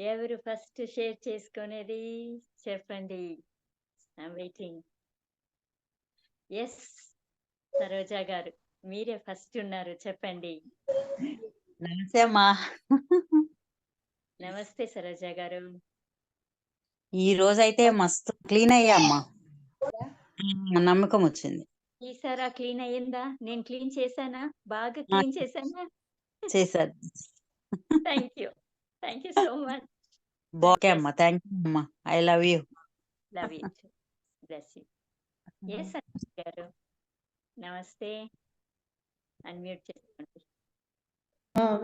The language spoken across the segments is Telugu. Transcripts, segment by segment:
ఎవరు ఫస్ట్ షేర్ చేసుకునేది? చెప్పండి. ఐమ్ వెయిటింగ్ ఎస్ సరోజా గారు మీరే ఫస్ట్ ఉన్నారు. చెప్పండి. నమస్తే అమ్మా. నమస్తే సరోజా గారు. ఈ రోజు అయితే మస్తు క్లీన్ అయ్యా అమ్మా. ఉమ్, నమ్మకం వచ్చింది. ఈసారా క్లీన్ అయ్యిందా? నేను క్లీన్ చేశానా? బాగా క్లీన్ చేశానా? చేశారు thank you thank you so much okay అమ్మా థ్యాంక్ యూ అమ్మా I love you love you bless you yes గారు నమస్తే అన్మ్యూట్ చేసుకోండి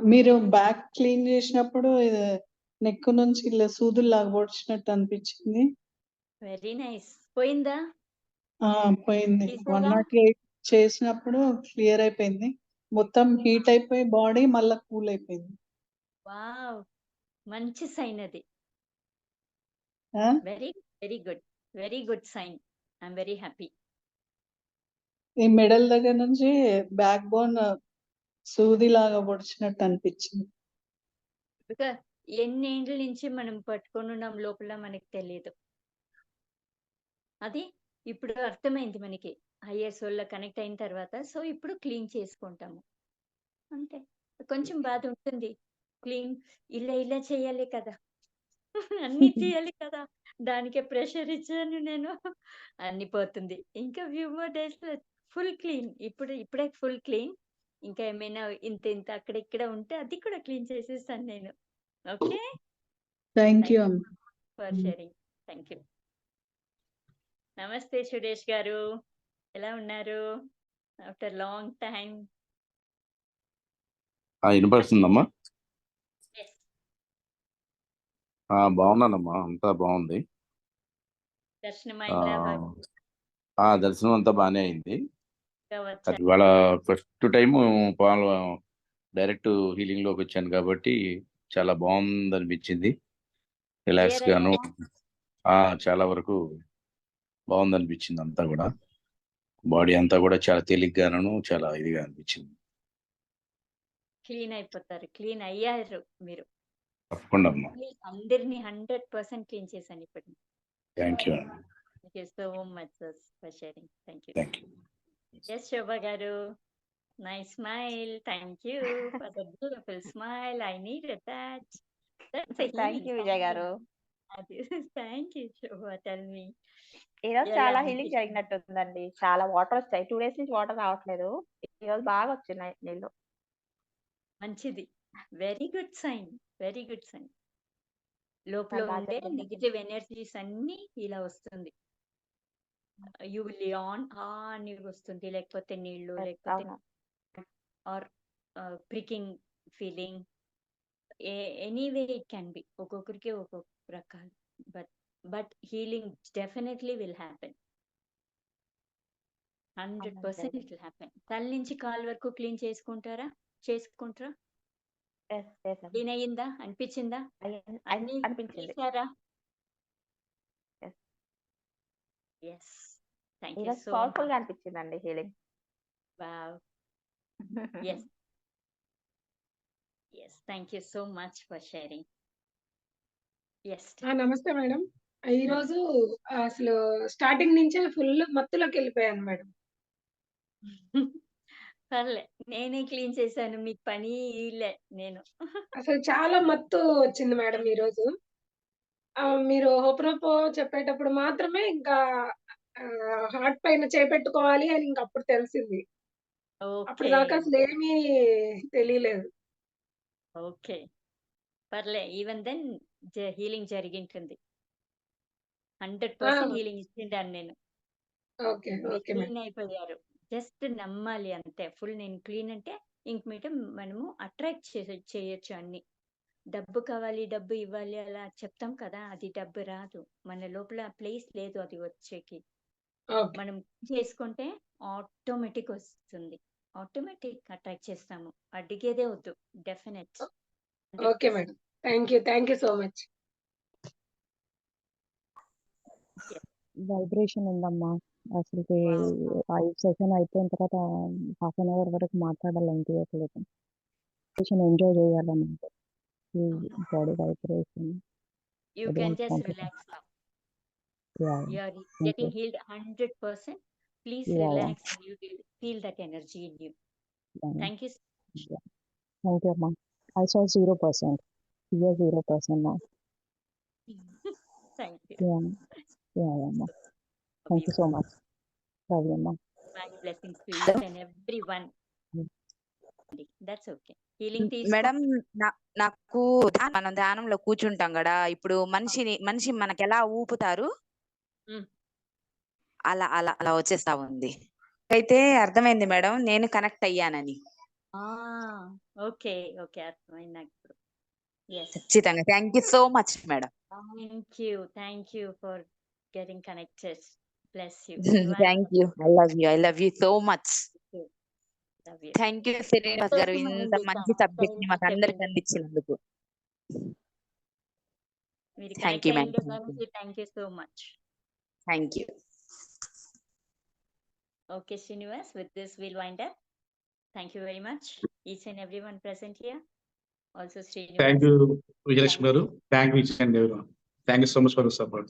మీరు బ్యాక్ క్లీన్ చేసినప్పుడు నెక్ నుంచి ఇలా సూదులు లాగా పొడిచినట్టు అనిపించింది. వెరీ నైస్ పోయిందా? ఆ పోయింది? వన్ నాట్ ఎయిట్ చేసినప్పుడు క్లియర్ అయిపోయింది. మొత్తం హీట్ అయిపోయి బాడీ మళ్ళీ కూల్ అయిపోయింది. వావ్ మంచి సైన్ అది. Very very good very good sign I'm very happy ఈ మెడల్ దగ్గర నుంచి బ్యాక్ బోన్ సూది లాగా పొడిచినట్టు అనిపించింది. ఎన్ని ఏండ్ల నుంచి మనం పట్టుకొని ఉన్నాం లోపల మనకి తెలియదు. అది ఇప్పుడు అర్థమైంది మనకి. హయ్యర్ సోల్ కనెక్ట్ అయిన తర్వాత సో ఇప్పుడు క్లీన్ చేసుకుంటాము. అంతే. కొంచెం బాధ ఉంటుంది. క్లీన్ ఇలా ఇలా చేయాలి కదా. అన్ని చేయాలి కదా. దానికే ప్రెషర్ ఇచ్చాను నేను. అన్ని పోతుంది. ఇంకా few more days full clean ఇప్పుడు ఇప్పుడే ఫుల్ క్లీన్ ఇంకా ఏమైనా ఇంత ఇంత అక్కడ ఇక్కడ ఉంటే అది కూడా క్లీన్ చేసేస్తాను నేను. ఓకే? థ్యాంక్ యూ అమ్మ. ఫర్. షేరింగ్ థ్యాంక్ యూ నమస్తే సురేష్ గారు. ఎలా ఉన్నారు? ఆఫ్టర్ లాంగ్ టైం ఆ, వినపడుతుందమ్మా? ఆ, బాగున్నానమ్మా. అంతా బాగుంది. దర్శనం ఆ, అయిందా బాగా ఆ, దర్శనం అంతా బాగానే అయింది. అది వచ్చారు ఇవాళ ఫస్ట్ టైం పాలు డైరెక్ట్ హీలింగ్లోకి వచ్చాను కాబట్టి చాలా బాగుంది అనిపించింది రిలాక్స్ గాను? ఆ, చాలా వరకు బాగుంది అనిపించింది అంతా కూడా. బాడీ అంతా కూడా చాలా తేలిగ్గాను చాలా ఇదిగా అనిపించింది. క్లీన్ అయిపోతారు. క్లీన్ అయ్యారు మీరు. తప్పకుండా అమ్మా. అందరినీ హండ్రెడ్ పర్సెంట్ క్లీన్ చేశాను ఇప్పుడు thank you thank you so much for sharing thank you thank you yes Shobha గారు. Nice smile thank you for the beautiful smile I need that thank you Vijay గారు. Thank you Shobha tell me ఈ రోజు ఎలా చాలా? హీలింగ్ జరిగినట్టుందండి. చాలా వాటర్ వచ్చాయి. టూ డేస్ నుంచి వాటర్ రావట్లేదు. ఈ రోజు బాగా వచ్చినాయి నీళ్ళు. మంచిది. Very good sign very good sign లోపల ఉండే. నెగిటివ్ ఎనర్జీస్ అన్ని ఇలా వస్తుంది. యూ విల్ ఆన్ ఆన్ వస్తుంది లేకపోతే నీళ్ళు లేకపోతే or pricking feeling anyway it can be ఒక్కొక్కరికి ఒక్కొక్క రకాలు. But but healing definitely will happen hundred percent. It will happen తల నుంచి కాల్ వరకు క్లీన్ చేసుకుంటారా? చేసుకుంటారా. క్లీన్ అయ్యిందా అనిపించిందా అనిపించింది. ఎస్ థ్యాంక్ యూ సో పవర్ఫుల్గా అనిపించిందండి healing wow yes yes thank you so much for sharing yes నమస్తే మేడం. ఈ రోజు అసలు స్టార్టింగ్ నుంచే ఫుల్ మత్తులోకి వెళ్ళిపోయాను మేడం. పర్లే నేనే క్లీన్ చేశాను మీకు పని ఇలే నేను. అసలు చాలా మత్తు వచ్చింది మేడం ఈ రోజు మీరు హోప్రోపో చెప్పేటప్పుడు మాత్రమే ఇంకా హార్ట్ పైన చేపెట్టుకోవాలి అని ఇంకా అప్పుడు తెలిసింది. అప్పుడు దాకా అసలు ఏమీ తెలియలేదు. ఓకే. పర్లే ఈవెన్ దెన్ హీలింగ్ జరిగింటుంది. హండ్రెడ్ పర్సెంట్ హీలింగ్ ఇచ్చిండాను నేను. ఓకే ఓకే అయిపోయారు. జస్ట్ నమ్మాలి అంతే. ఫుల్ నేను క్లీన్ అంటే ఇంక మీట మనము అట్రాక్ట్ చేసే చేయొచ్చు అన్ని. డబ్బు కావాలి డబ్బు ఇవ్వాలి అలా చెప్తాం కదా అది డబ్బు రాదు. మన లోపల ప్లేస్ లేదు అది వచ్చేకి. ఓకే. మనం చేసుకుంటే ఆటోమేటిక్ వస్తుంది. ఆటోమేటిక్ అట్రాక్ట్ చేస్తాము. అడిగేదే వద్దు definite. Okay madam. Thank you thank you so much. Vibration ఉందమ్మా. అసలుకి Wow. ఐదు సెషన్ అయిపోయిన తర్వాత హాఫ్ అన్ అవర్ వరకు మాట్లాడాలనిపించట్లేదు సెషన్ ఎంజాయ్ చేయాలని ఈ body vibration You I can don't just want to- relax now. Yeah You are you. getting healed hundred percent. Please Yeah, yeah. relax and you will feel that energy in you. Thank you. Thank you అమ్మా I saw zero percent year zero percent నా Thank you. యా యా అమ్మా thank you so much love అమ్మా My blessings to each and everyone. That's okay. Healing తీసుకో. మేడం నాకు ధ్యానం- మనం ధ్యానంలో కూర్చుంటాం కదా ఇప్పుడు మనిషిని మనిషి మనకి ఎలా ఊపుతారు. అలా అలా అలా వచ్చేస్తా ఉంది అయితే అర్థమైంది మేడం నేను కనెక్ట్ అయ్యానని okay, okay. అర్థమైంది నాకు ఇప్పుడు. Yes. ఖచ్చితంగా thank you so much madam Thank you. Thank you for getting connected. Bless you. Thank you I love you I love you so much Love you. Thank you Srinivas గారు సంతోషం ఇంత ఉంది మంచి చాలా. సబ్జెక్ట్ ని మాకు Thank you అందరికి చెప్పండి. అందించినందుకు మీరు Thank connect you, ma'am. అయినందుకు thank you so much. Thank you Okay, Srinivas, with this we'll wind up. Thank you very much, each and everyone present here. Also Srinivas. Thank you, Vijayalakshmi garu. Thank you each and everyone. Thank you so much for the support.